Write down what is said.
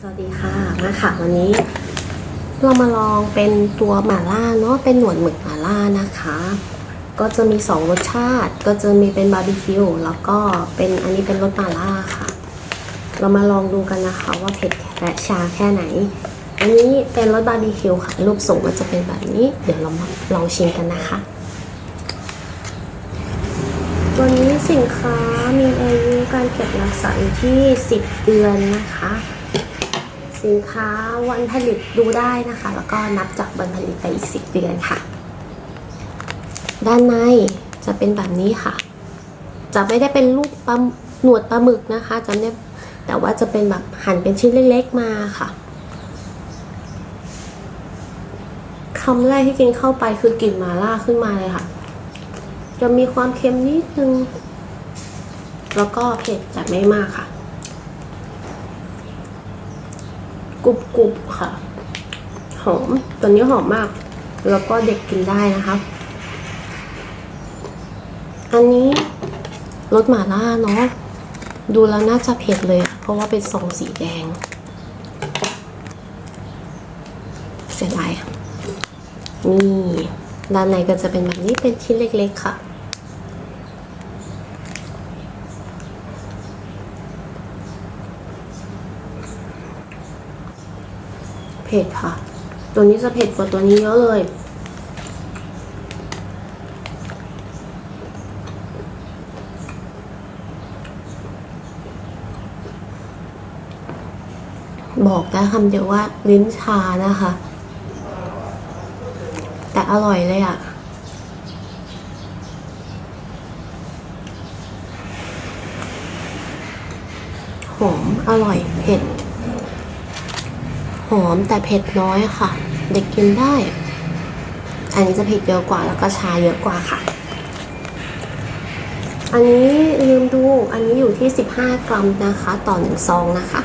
สวัสดีค่ะมาค่ะวันนี้เรามาลองเป็นตัวหม่าล่าเนาะเป็นหนวดหมึกหม่าล่านะคะ ก็จะมี 2 รสชาติ ก็จะมีเป็นบาร์บีคิวแล้วก็เป็นอันนี้เป็นรสหม่าล่าค่ะ เรามาลองดูกันนะคะว่าเผ็ดและชาแค่ไหน อันนี้เป็นรสบาร์บีคิวค่ะ รูปทรงมันจะเป็นแบบนี้ เดี๋ยวเรามาลองชิมกันนะคะ ตัวนี้สินค้ามีอายุการเก็บรักษาอยู่ที่ 10 เดือนนะคะ สินค้าวันผลิตดูได้นะคะ แล้วก็นับจากวันผลิตไปอีก 10 เดือนค่ะ ด้านในจะเป็นแบบนี้ค่ะ จะไม่ได้เป็นลูกปลาหนวดปลาหมึกนะคะจะไม่แต่ว่าจะเป็นแบบหั่นเป็นชิ้นเล็กๆมาค่ะคำแรกที่กินเข้าไปคือกลิ่นมาล่าขึ้นมาเลยค่ะ จะมีความเค็มนิดนึง แล้วก็เผ็ดแต่ไม่มากค่ะ กรุบกรุบๆค่ะ หอมตัวนี้หอมมาก แล้วก็เด็กกินได้นะคะ อันนี้รสหม่าล่าเนาะดูแล้วน่าจะเผ็ดเลย เพราะว่าเป็นทรงสีแดง เสียดายนี่ด้านในก็จะเป็นแบบนี้เป็นชิ้นเล็กๆค่ะ เผ็ดค่ะ ตัวนี้จะเผ็ดกว่าตัวนี้เยอะเลย บอกได้คำเดียวว่าลิ้นชานะคะ แต่อร่อยเลยอะ่ะหอม อร่อย เผ็ด หอมแต่เผ็ดน้อยค่ะ เด็กกินได้ อันนี้จะเผ็ดเยอะกว่าแล้วก็ชาเยอะกว่าค่ะ อันนี้ลืมดูอันนี้อยู่ที่ 15 กรัมนะคะ ต่อหนึ่งซองนะคะ